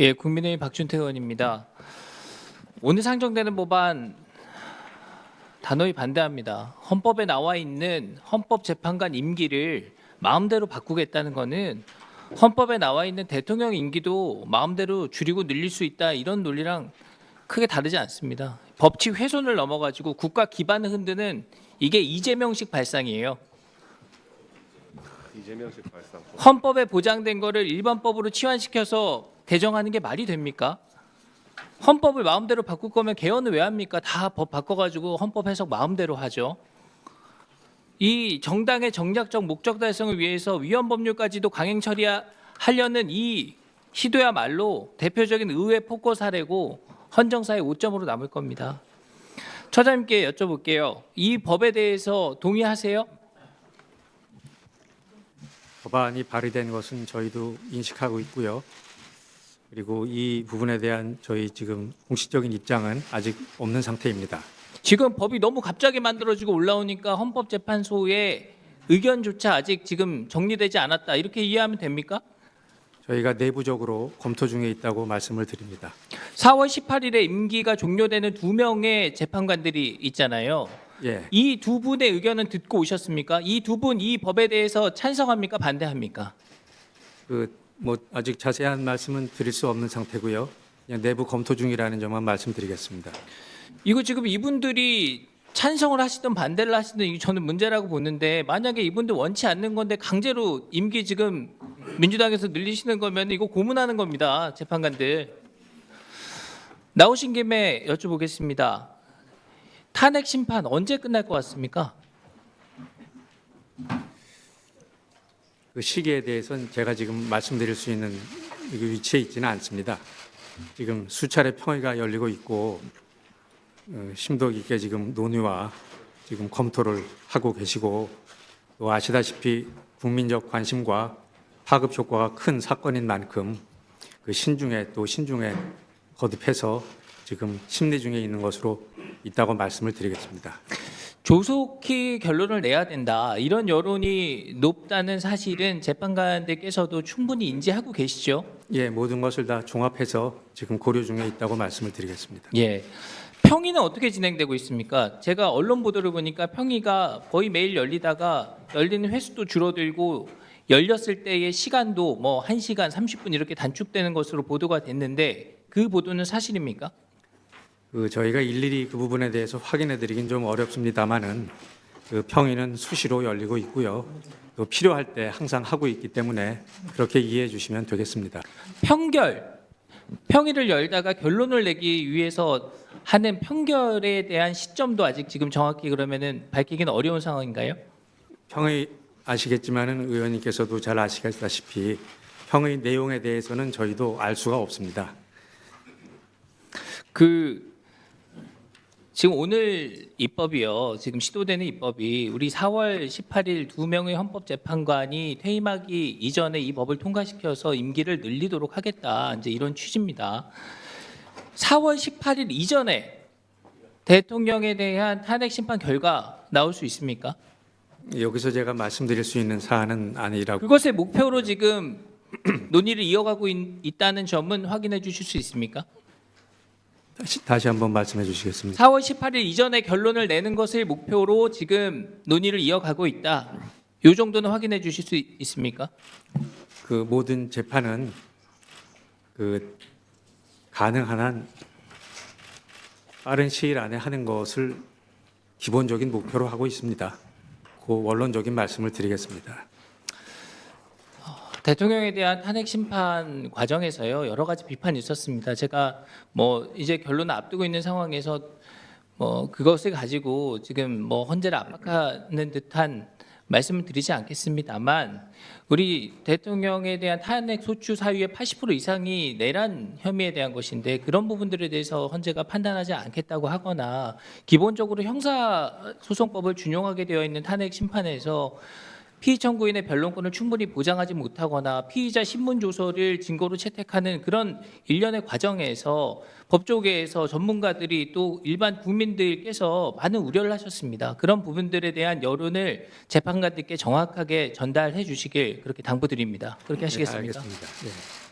예, 국민의힘 박준태 의원입니다. 오늘 상정되는 법안 단호히 반대합니다. 헌법에 나와 있는 헌법재판관 임기를 마음대로 바꾸겠다는 것은 헌법에 나와 있는 대통령 임기도 마음대로 줄이고 늘릴 수 있다 이런 논리랑 크게 다르지 않습니다. 법치 훼손을 넘어가지고 국가 기반을 흔드는 이게 이재명식 발상이에요. 헌법에 보장된 거를 일반법으로 치환시켜서 개정하는 게 말이 됩니까? 헌법을 마음대로 바꿀 거면 개헌을 왜 합니까? 다 법 바꿔가지고 헌법 해석 마음대로 하죠. 이 정당의 정략적 목적 달성을 위해서 위헌 법률까지도 강행 처리하려는 이 시도야말로 대표적인 의회 폭거 사례고 헌정사의 오점으로 남을 겁니다. 처장님께 여쭤볼게요. 이 법에 대해서 동의하세요? 법안이 발의된 것은 저희도 인식하고 있고요. 그리고 이 부분에 대한 저희 지금 공식적인 입장은 아직 없는 상태입니다. 지금 법이 너무 갑자기 만들어지고 올라오니까 헌법재판소의 의견조차 아직 지금 정리되지 않았다 이렇게 이해하면 됩니까? 저희가 내부적으로 검토 중에 있다고 말씀을 드립니다. 4월 18일에 임기가 종료되는 두 명의 재판관들이 있잖아요. 예, 이 두 분의 의견은 듣고 오셨습니까? 이 두 분 이 법에 대해서 찬성합니까? 반대합니까? 그 뭐 아직 자세한 말씀은 드릴 수 없는 상태고요. 그냥 내부 검토 중이라는 점만 말씀드리겠습니다. 이거 지금 이분들이 찬성을 하시든 반대를 하시든 이게 저는 문제라고 보는데 만약에 이분들 원치 않는 건데 강제로 임기 지금 민주당에서 늘리시는 거면 이거 고문하는 겁니다 재판관들 나오신 김에 여쭤보겠습니다 탄핵 심판 언제 끝날 것 같습니까? 그 시기에 대해서는 제가 지금 말씀드릴 수 있는 그 위치에 있지는 않습니다. 지금 수차례 평의가 열리고 있고 어, 심도 깊게 지금 논의와 지금 검토를 하고 계시고 또 아시다시피 국민적 관심과 파급 효과가 큰 사건인 만큼 그 신중에 또 신중에 거듭해서 지금 심리 중에 있는 것으로 있다고 말씀을 드리겠습니다. 조속히 결론을 내야 된다 이런 여론이 높다는 사실은 재판관들께서도 충분히 인지하고 계시죠? 예, 모든 것을 다 종합해서 지금 고려 중에 있다고 말씀을 드리겠습니다. 예. 평의는 어떻게 진행되고 있습니까? 제가 언론 보도를 보니까 평의가 거의 매일 열리다가 열리는 횟수도 줄어들고 열렸을 때의 시간도 뭐 1시간 30분 이렇게 단축되는 것으로 보도가 됐는데 그 보도는 사실입니까? 그 저희가 일일이 그 부분에 대해서 확인해 드리긴 좀 어렵습니다만은 그 평의는 수시로 열리고 있고요. 또 필요할 때 항상 하고 있기 때문에 그렇게 이해해 주시면 되겠습니다. 평결 평의를 열다가 결론을 내기 위해서 하는 평결에 대한 시점도 아직 지금 정확히 그러면은 밝히기는 어려운 상황인가요? 평의 아시겠지만은 의원님께서도 잘 아시다시피 평의 내용에 대해서는 저희도 알 수가 없습니다. 그 지금 오늘 입법이요. 지금 시도되는 입법이 우리 4월 18일 두 명의 헌법재판관이 퇴임하기 이전에 이 법을 통과시켜서 임기를 늘리도록 하겠다. 이제 이런 취지입니다. 4월 18일 이전에 대통령에 대한 탄핵 심판 결과 나올 수 있습니까? 여기서 제가 말씀드릴 수 있는 사안은 아니라고 그것의 목표로 지금 논의를 이어가고 있, 있다는 점은 확인해 주실 수 있습니까? 다시, 한번 말씀해 주시겠습니다. 4월 18일 이전에 결론을 내는 것을 목표로 지금 논의를 이어가고 있다. 요 정도는 확인해 주실 수 있- 있습니까? 그 모든 재판은 그 가능한 한 빠른 시일 안에 하는 것을 기본적인 목표로 하고 있습니다. 그 원론적인 말씀을 드리겠습니다. 대통령에 대한 탄핵 심판 과정에서요 여러 가지 비판이 있었습니다. 제가 뭐 이제 결론을 앞두고 있는 상황에서 뭐 그것을 가지고 지금 뭐 헌재를 압박하는 듯한 말씀을 드리지 않겠습니다만 우리 대통령에 대한 탄핵 소추 사유의 80% 이상이 내란 혐의에 대한 것인데 그런 부분들에 대해서 헌재가 판단하지 않겠다고 하거나 기본적으로 형사 소송법을 준용하게 되어 있는 탄핵 심판에서 피의 청구인의 변론권을 충분히 보장하지 못하거나 피의자 신문 조서를 증거로 채택하는 그런 일련의 과정에서 법조계에서 전문가들이 또 일반 국민들께서 많은 우려를 하셨습니다. 그런 부분들에 대한 여론을 재판관들께 정확하게 전달해 주시길 그렇게 당부드립니다. 그렇게 하시겠습니까? 네, 알겠습니다. 네.